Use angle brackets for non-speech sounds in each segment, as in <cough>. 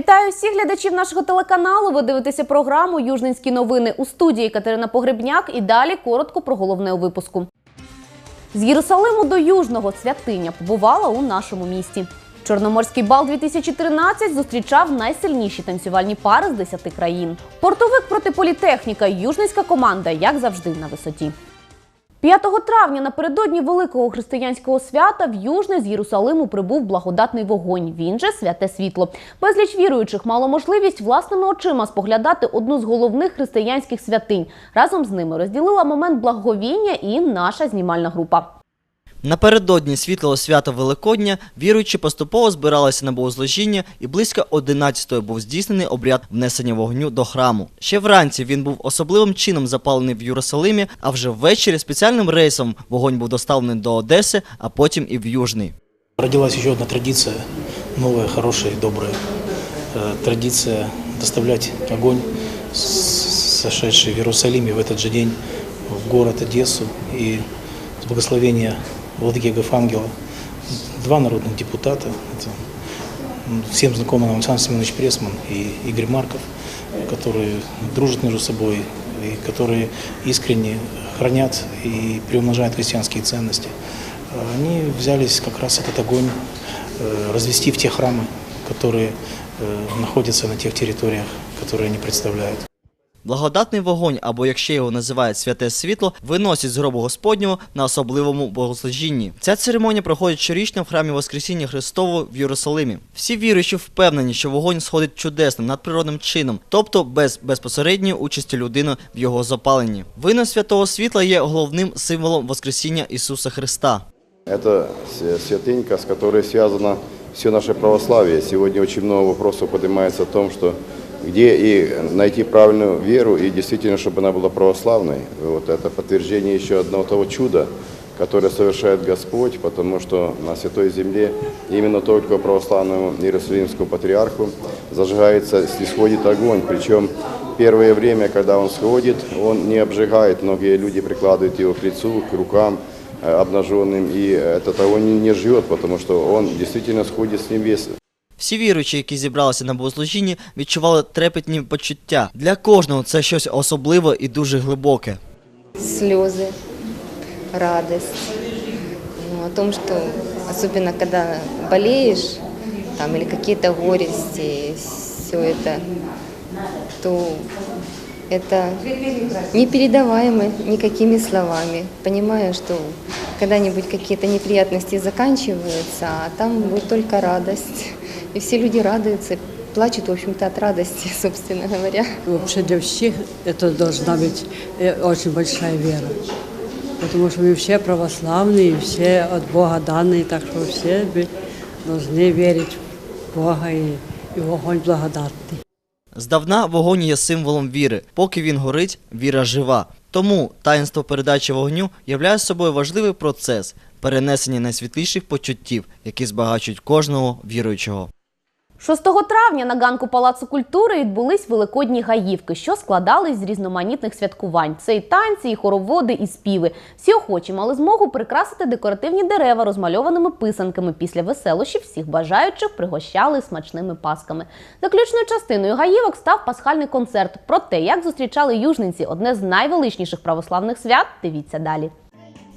Вітаю всіх глядачів нашого телеканалу. Ви дивитеся програму Южненські новини у студії Катерина Погребняк. І далі коротко про головне у випуску. З Єрусалиму до Южного святиня побувала у нашому місті. Чорноморський бал 2013 зустрічав найсильніші танцювальні пари з 10 країн. Портовик проти політехніка. Южницька команда, як завжди, на висоті. 5 травня напередодні великого християнського свята в Южне з Єрусалиму прибув благодатний вогонь. Він же святе світло. Безліч віруючих мало можливість власними очима споглядати одну з головних християнських святинь. Разом з ними розділила момент благовіння і наша знімальна група. Напередодні світлого свята Великодня віруючі поступово збиралися на богослужіння, і близько 11-ї був здійснений обряд внесення вогню до храму. Ще вранці він був особливим чином запалений в Єрусалимі, а вже ввечері спеціальним рейсом вогонь був доставлений до Одеси, а потім і в Южний. Родилась еще одна традиция, новая, хорошая, добрая. Э, Традиция доставлять огонь, с- сошедший в Иерусалиме в этот же день в город Одессу. И с благословения Владыки Гафангела два народных депутата, это всем знакомый Александр Семенович Пресман и Игорь Марков, которые дружат между собой и которые искренне хранят и приумножают христианские ценности. Они взялись как раз этот огонь э, развести в те храмы, которые э, находятся на тех территориях, которые они представляют. Благодатний вогонь, або як ще його називають святе світло, виносять з гробу Господнього на особливому богослужінні. Ця церемонія проходить щорічно в храмі Воскресіння Христового в Єрусалимі. Всі віруючі впевнені, що вогонь сходить чудесним надприродним чином, тобто без безпосередньої участі людини в його запаленні. Винос святого світла є головним символом Воскресіння Ісуса Христа. Это свя- святынька, с которой связано все наше православие. Сегодня очень много вопросов поднимается о том, что где и найти правильную веру, и действительно, чтобы она была православной. Вот это подтверждение еще одного того чуда, которое совершает Господь, потому что на Святой Земле именно только православному Иерусалимскому патриарху зажигается, исходит огонь. Причем первое время, когда он сходит, он не обжигает. Многие люди прикладывают его к лицу, к рукам э, обнаженным, и этот огонь не- не жжет, потому что он действительно сходит с небес. Всі віруючі, які зібралися на богослужінні, відчували трепетні почуття. Для кожного це щось особливе і дуже глибоке. слезы, радость. Ну, о том, что особенно когда болеешь, там, или какие-то горести, все это, то это непередаваемо никакими словами. Понимаю, что когда-нибудь какие-то неприятности заканчиваются, а там будет только радость. И все люди радуются, плачут, в общем-то, от радости, <laughs> собственно говоря. Вообще для всех это должна быть э, очень большая вера. Потому что мы все православные, все от Бога данные, так что все бы должны верить в Бога и, и в огонь благодатный. Здавна вогонь є символом віри. Поки він горить, віра жива. Тому таїнство передачі вогню являє собою важливий процес перенесення найсвітліших почуттів, які збагачують кожного віруючого. 6 травня на ганку Палацу культури відбулись великодні гаївки, що складались з різноманітних святкувань. Це і танці, і хороводи, і співи. Всі охочі мали змогу прикрасити декоративні дерева розмальованими писанками. Після веселощів всіх бажаючих пригощали смачними пасками. Заключною частиною гаївок став пасхальний концерт. Про те, як зустрічали южниці одне з найвеличніших православних свят. Дивіться далі.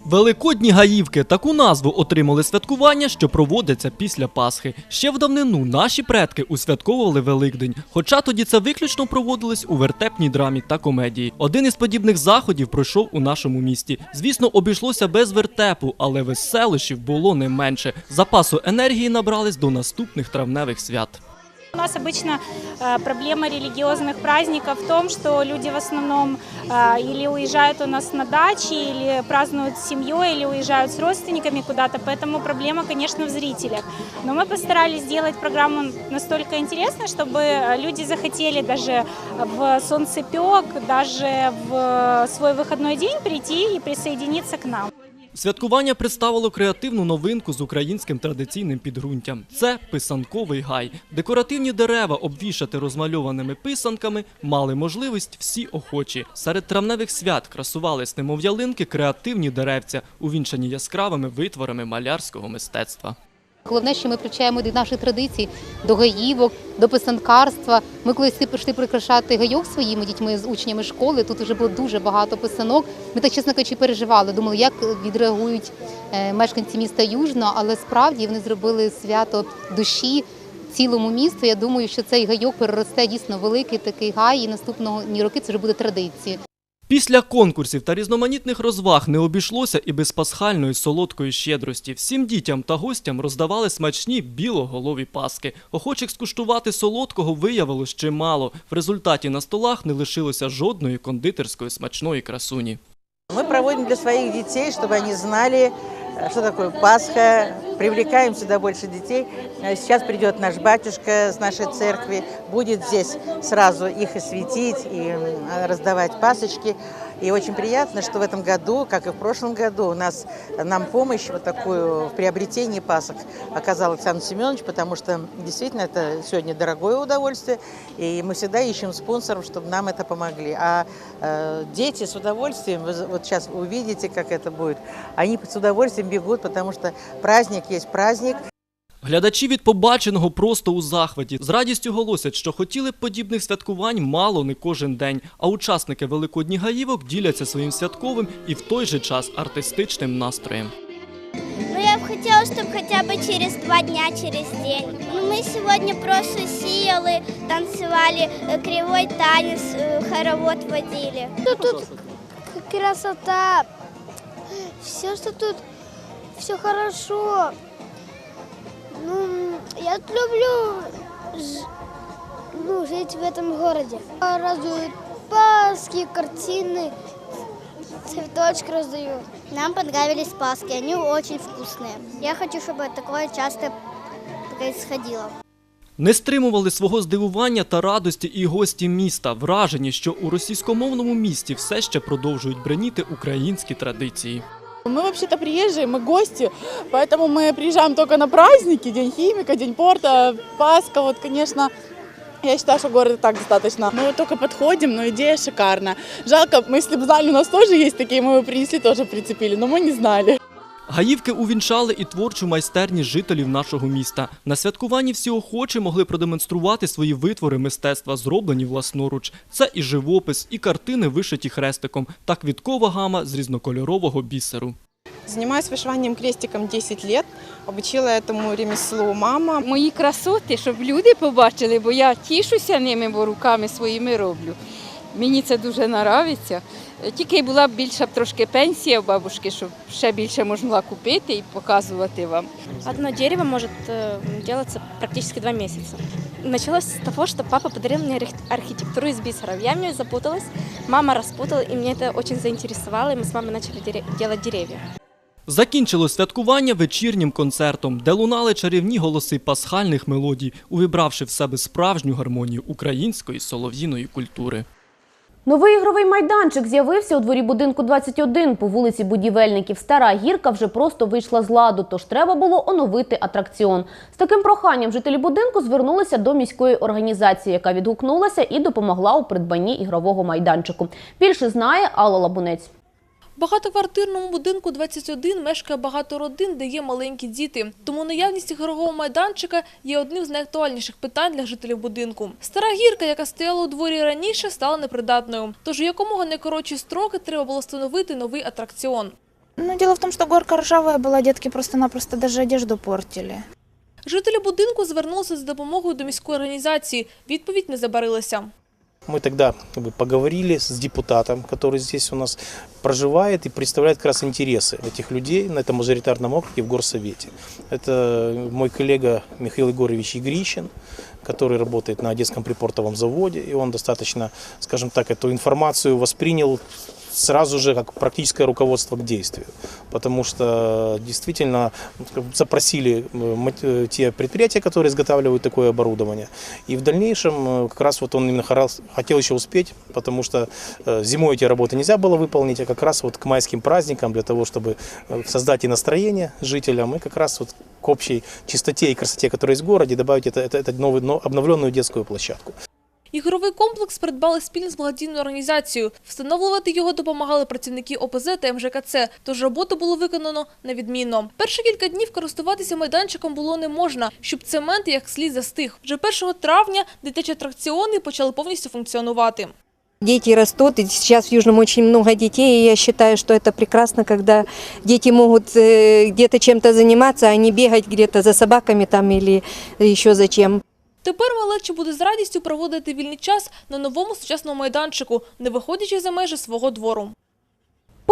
Великодні гаївки таку назву отримали святкування, що проводяться після Пасхи. Ще в давнину наші предки усвятковували Великдень, хоча тоді це виключно проводилось у вертепній драмі та комедії. Один із подібних заходів пройшов у нашому місті. Звісно, обійшлося без вертепу, але веселощів було не менше. Запасу енергії набрались до наступних травневих свят. У нас обычно э, проблема религиозных праздников в том, что люди в основном э, или уезжают у нас на дачи, или празднуют с семьей, или уезжают с родственниками куда-то, поэтому проблема, конечно, в зрителях. Но мы постарались сделать программу настолько интересной, чтобы э, люди захотели даже в солнцепек, даже в свой выходной день прийти и присоединиться к нам. Святкування представило креативну новинку з українським традиційним підґрунтям. Це писанковий гай. Декоративні дерева, обвішати розмальованими писанками, мали можливість всі охочі. Серед травневих свят красувались немов ялинки креативні деревця, увінчані яскравими витворами малярського мистецтва. Головне, що ми привчаємо до наших традицій, до гаївок, до писанкарства. Ми колись прийшли прикрашати гайок своїми дітьми з учнями школи. Тут вже було дуже багато писанок. Ми так чесно кажучи, переживали. Думали, як відреагують е, мешканці міста Южно, але справді вони зробили свято душі цілому місту. Я думаю, що цей гайок переросте дійсно великий такий гай, і наступного роки це вже буде традицією. Після конкурсів та різноманітних розваг не обійшлося і без пасхальної солодкої щедрості. Всім дітям та гостям роздавали смачні білоголові паски. Охочих скуштувати солодкого виявилось чимало. В результаті на столах не лишилося жодної кондитерської смачної красуні. Мы проводим для своих детей, чтобы они знали, э, что такое Пасха, привлекаем сюда больше детей. Сейчас придет наш батюшка с нашей церкви, будет здесь сразу их и светить, и раздавать пасочки. И очень приятно, что в этом году, как и в прошлом году, у нас э, нам помощь вот такую в приобретении пасок оказал Александр Семенович, потому что действительно это сегодня дорогое удовольствие, и мы всегда ищем спонсоров, чтобы нам это помогли. А э, дети с удовольствием, вы за- вот сейчас увидите, как это будет, они с удовольствием бегут, потому что праздник есть праздник, Глядачі від побаченого просто у захваті. З радістю голосять, що хотіли б подібних святкувань мало не кожен день. А учасники Великодні гаївок діляться своїм святковим і в той же час артистичним настроєм. Ну, я бы хотела, чтобы хотя бы через два дня, через день. Ну, мы сегодня просто сеяли, танцевали, э, кривой танец, э, хоровод водили. Ну, тут к- красота, все, что тут, все хорошо. Ну, я тут люблю ж- ну, жить в этом городе. Раздают паски, картины, цветочки раздают. Нам понравились паски, они очень вкусные. Я хочу, чтобы такое часто происходило. Не стримували свого здивування та радості і гості міста, вражені, що у російськомовному місті все ще продовжують бреніти українські традиції. Мы вообще-то приезжие, мы гости, поэтому мы приезжаем только на праздники, День химика, День порта, Пасха, вот, конечно, я считаю, что город и так достаточно. Мы вот только подходим, но идея шикарная. Жалко, мы, если бы знали, у нас тоже есть такие, мы бы принесли, тоже прицепили, но мы не знали. Гаївки увінчали і творчу майстерність жителів нашого міста. На святкуванні всі охочі могли продемонструвати свої витвори мистецтва, зроблені власноруч. Це і живопис, і картини, вишиті хрестиком, та квіткова гама з різнокольорового бісеру. Занимаюсь вышиванием крестиком 10 лет, обучила этому ремеслу мама. мої красоти, щоб люди побачили, бо я тішуся ними, бо руками своїми роблю. Мені це дуже подобається. Тільки була б більша б трошки пенсія у бабушки, щоб ще більше можна було купити і показувати вам. Одно дерево может э, делаться практически два месяца. Началось с того, что папа подарил мне архи- архитектуру из бисеров. Я в нее запуталась, мама распутала, и мне это очень заинтересовало, и мы с мамой начали дере- делать деревья. Закінчилось святкування вечірнім концертом, де лунали чарівні голоси пасхальних мелодій, увібравши в себе справжню гармонію української солов'їної культури. Новий ігровий майданчик з'явився у дворі будинку 21 по вулиці Будівельників. Стара гірка вже просто вийшла з ладу, тож треба було оновити атракціон. З таким проханням жителі будинку звернулися до міської організації, яка відгукнулася і допомогла у придбанні ігрового майданчику. Більше знає Алла Лабунець. Багатоквартирному будинку 21 мешкає багато родин, де є маленькі діти. Тому наявність ігрового майданчика є одним з найактуальніших питань для жителів будинку. Стара гірка, яка стояла у дворі раніше, стала непридатною. Тож у якомога найкоротші строки треба було встановити новий атракціон. Ну, дело в том, что горка ржавая была, детки просто-напросто даже одежду портили. Жителі будинку звернулися за допомогою до міської організації. Відповідь не забарилася. Мы тогда как бы, поговорили с депутатом, который здесь у нас проживает и представляет как раз интересы этих людей на этом мажоритарном округе в горсовете. Это мой коллега Михаил Егорович Игрищин, который работает на Одесском припортовом заводе, и он достаточно, скажем так, эту информацию воспринял сразу же как практическое руководство к действию, потому что действительно запросили э, мат- э, те предприятия, которые изготавливают такое оборудование, и в дальнейшем э, как раз вот он именно хорал- хотел еще успеть, потому что э, зимой эти работы нельзя было выполнить, а как раз вот к майским праздникам для того, чтобы э, создать и настроение жителям, и как раз вот к общей чистоте и красоте, которая есть в городе, добавить это, это, это новый, но- обновленную детскую площадку. Ігровий комплекс придбали спільно з благодійною організацією. Встановлювати його допомагали працівники ОПЗ та МЖКЦ, тож роботу було виконано невідмінно. Перші кілька днів користуватися майданчиком було не можна, щоб цемент як слід застиг. Вже 1 травня дитячі атракціони почали повністю функціонувати. Дети растут, и сейчас в Южном очень много детей, и я считаю, что это прекрасно, когда дети могут э, где-то заниматься, а не бегать где-то за собаками там или за чем. Тепер малеча буде з радістю проводити вільний час на новому сучасному майданчику, не виходячи за межі свого двору.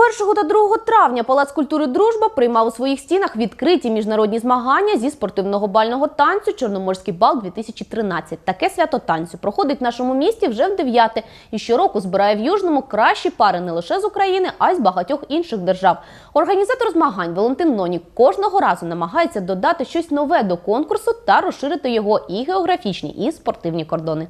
1 та 2 травня Палац культури Дружба приймав у своїх стінах відкриті міжнародні змагання зі спортивного бального танцю Чорноморський бал 2013. Таке свято танцю проходить в нашому місті вже в дев'яте і щороку збирає в Южному кращі пари не лише з України, а й з багатьох інших держав. Організатор змагань Валентин Нонік кожного разу намагається додати щось нове до конкурсу та розширити його і географічні, і спортивні кордони.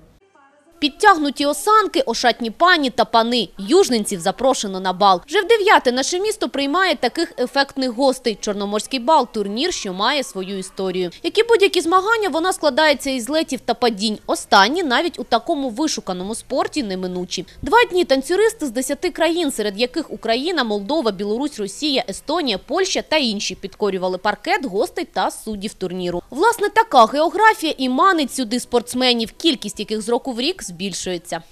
Підтягнуті осанки, ошатні пані та пани. Южненців запрошено на бал. Вже в дев'яте наше місто приймає таких ефектних гостей. Чорноморський бал – турнір, що має свою історію. Як і будь-які змагання, вона складається із летів та падінь. Останні навіть у такому вишуканому спорті неминучі. Два дні танцюристи з десяти країн, серед яких Україна, Молдова, Білорусь, Росія, Естонія, Польща та інші підкорювали паркет гостей та суддів турніру. Власне, така географія і манить сюди спортсменів, кількість яких з року в рік збільшується.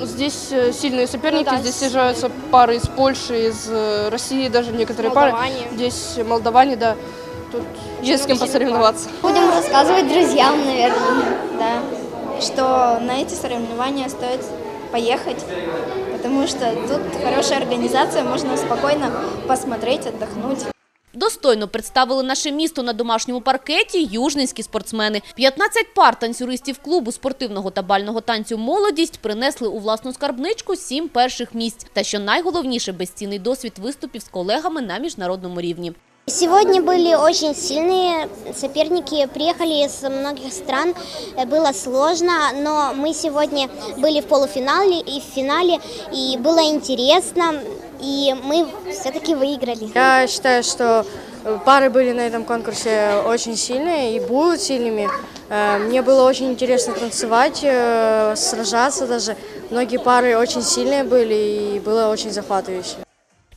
Здесь э, сильные соперники, здесь съезжаются пары из Польши, из э, России, даже некоторые пары. Молдаване. Здесь молдаване, да. Тут есть с кем посоревноваться. Будем рассказывать друзьям, наверное, да, что на эти соревнования стоит поехать, потому что тут хорошая организация, можно спокойно посмотреть, отдохнуть. Достойно представили наше місто на домашньому паркеті южненські спортсмени. 15 пар танцюристів клубу спортивного та бального танцю «Молодість» принесли у власну скарбничку сім перших місць. Та що найголовніше – безцінний досвід виступів з колегами на міжнародному рівні. Сегодня были очень сильные соперники, приехали из многих стран, Э, было сложно, но мы сегодня были в полуфинале и в финале, и было интересно, и мы все-таки выиграли. Я считаю, что э, пары были на этом конкурсе очень сильные и будут сильными. Э, Мне было очень интересно танцевать, э, сражаться даже. Многие пары очень сильные были и было очень захватывающе.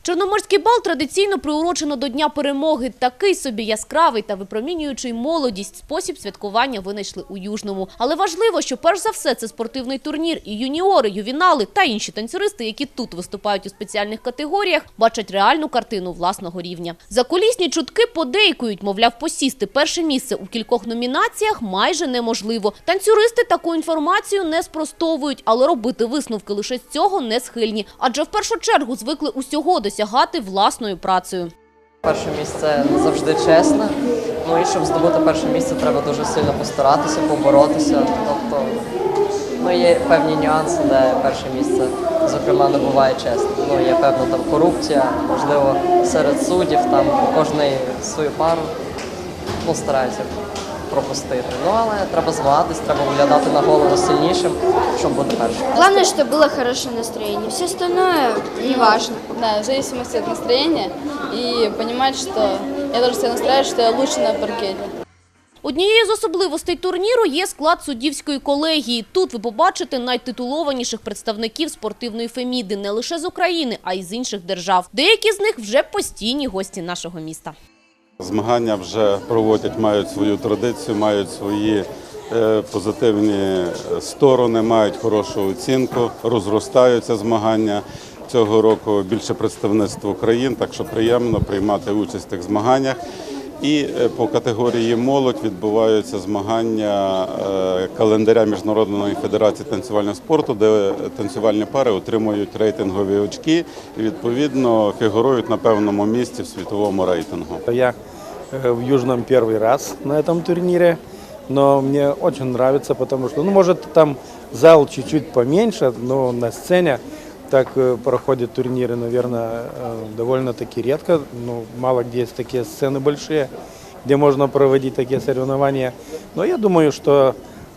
Чорноморський бал традиційно приурочено до Дня перемоги. Такий собі яскравий та випромінюючий молодість спосіб святкування винайшли у Южному. Але важливо, що перш за все це спортивний турнір і юніори, ювінали та інші танцюристи, які тут виступають у спеціальних категоріях, бачать реальну картину власного рівня. Закулісні чутки подейкують, мовляв, посісти перше місце у кількох номінаціях майже неможливо. Танцюристи таку інформацію не спростовують, але робити висновки лише з цього не схильні. Адже в першу чергу звикли усього досягати власною працею. Перше місце завжди чесне. Ну і щоб здобути перше місце, треба дуже сильно постаратися, поборотися. Тобто, ну є певні нюанси, де перше місце, зокрема, не буває чесним. Ну є певна там корупція, можливо, серед суддів, там кожний свою пару ну, старається пропустити. Ну але треба змагатись, треба виглядати на голову сильнішим, щоб бути першим. Главное, чтобы было хорошее настроение, все остальное не важно. Да, в зависимости от настроения и понимать, что я должен себя настраивать, что я лучше на паркете. Однією з особливостей турніру є склад суддівської колегії. Тут ви побачите найтитулованіших представників спортивної феміди не лише з України, а й з інших держав. Деякі з них вже постійні гості нашого міста. Змагання вже проводять, мають свою традицію, мають свої е, позитивні сторони, мають хорошу оцінку, розростаються змагання. Цього року більше представництво країн, так що приємно приймати участь в тих змаганнях. І е, по категорії молодь відбуваються змагання е, календаря Міжнародної федерації танцювального спорту, де танцювальні пари отримують рейтингові очки і відповідно фігурують на певному місці в світовому рейтингу. Я э, в Южном первый раз на этом турнире, но мне очень нравится, потому что, ну, может, там зал чуть-чуть поменьше, но на сцене так э, проходят турниры, наверное, э, довольно-таки редко. Ну, мало где есть такие сцены большие, где можно проводить такие соревнования. Но я думаю, что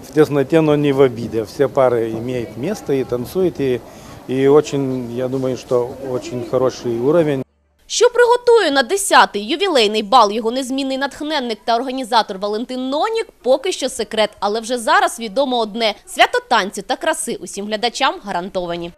в тесноте, но не в обиде. Все пары имеют место и танцуют, и, и очень, я думаю, что очень хороший уровень. Що приготує на 10-й ювілейний бал його незмінний натхненник та організатор Валентин Нонік, поки що секрет, але вже зараз відомо одне – свято танцю та краси усім глядачам гарантовані.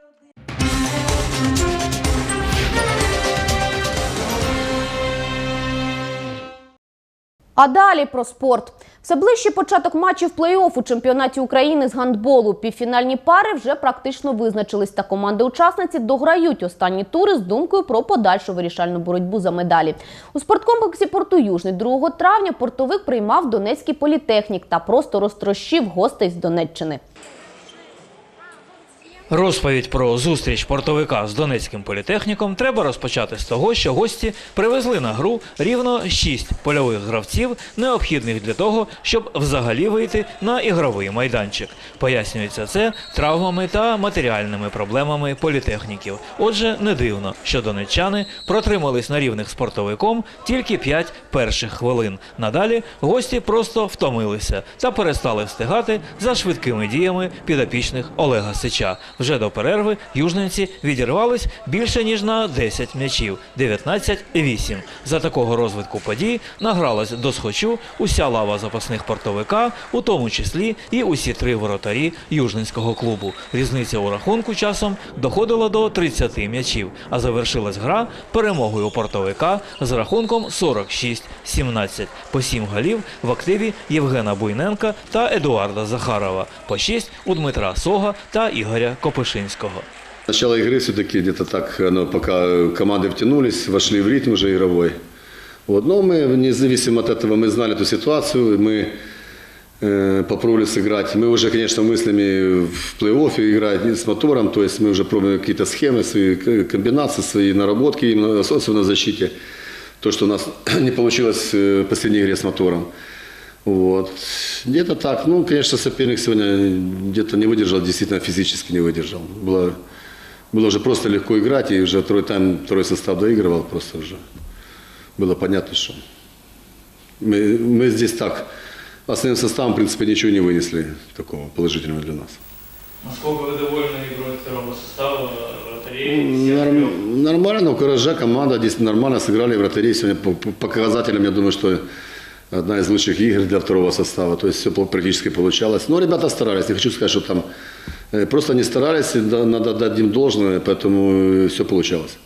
А далі про спорт. Все ближче початок матчів плей-офф у чемпіонаті України з гандболу. Півфінальні пари вже практично визначились, та команди-учасниці дограють останні тури з думкою про подальшу вирішальну боротьбу за медалі. У спорткомплексі «Порту Южний» 2 травня портовик приймав Донецький політехнік та просто розтрощив гостей з Донеччини. Розповідь про зустріч портовика з Донецьким політехніком треба розпочати з того, що гості привезли на гру рівно шість польових гравців, необхідних для того, щоб взагалі вийти на ігровий майданчик. Пояснюється це травмами та матеріальними проблемами політехніків. Отже, не дивно, що донеччани протримались на рівних з портовиком тільки п'ять перших хвилин. Надалі гості просто втомилися та перестали встигати за швидкими діями підопічних Олега Сича. Вже до перерви южненці відірвались більше ніж на 10 м'ячів 19-8. За такого розвитку подій награлась до схочу уся лава запасних портовика, у тому числі і усі три воротарі южненського клубу. Різниця у рахунку часом доходила до 30 м'ячів, а завершилась гра перемогою портовика з рахунком 46-17. По 7 голів в активі Євгена Буйненка та Едуарда Захарова, по 6 у Дмитра Сога та Ігоря Копишинського. Начало игры все-таки где-то так, оно, пока команды втянулись, вошли в ритм уже игровой. Вот. Но мы, независимо от этого, мы знали эту ситуацию, мы э, попробовали сыграть. Мы уже, конечно, мыслями в плей-оффе играть с мотором, то есть мы уже пробуем какие-то схемы, свои к- комбинации, свои наработки, именно особенно в защите. То, что у нас <coughs> не получилось э, в последней игре с мотором. Вот. Где-то так. Ну, конечно, соперник сегодня где-то не выдержал, действительно физически не выдержал. Было, было уже просто легко играть, и уже второй тайм, второй состав доигрывал, просто уже было понятно, что мы, мы здесь так основным составом, в принципе, ничего не вынесли такого положительного для нас. Насколько вы довольны игрой второго состава, Норм- нормально, у Куража команда здесь нормально сыграли вратари. Сегодня по, по показателям, я думаю, что одна из лучших игр для второго состава. То есть все практически получалось. Но ребята старались. Не хочу сказать, что там э, просто не старались. Надо дать им должное, поэтому все получалось.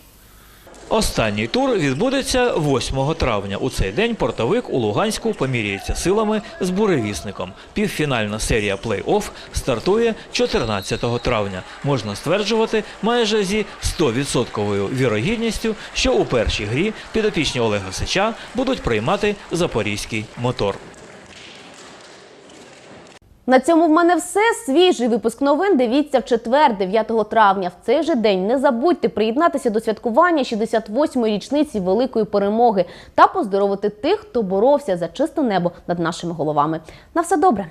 Останній тур відбудеться 8 травня. У цей день портовик у Луганську поміряється силами з буревісником. Півфінальна серія плей-офф стартує 14 травня. Можна стверджувати майже зі 100% вірогідністю, що у першій грі підопічні Олега Сича будуть приймати запорізький мотор. На цьому в мене все. Свіжий випуск новин дивіться в четвер, 9 травня. В цей же день не забудьте приєднатися до святкування 68-ї річниці великої перемоги та поздоровити тих, хто боровся за чисте небо над нашими головами. На все добре.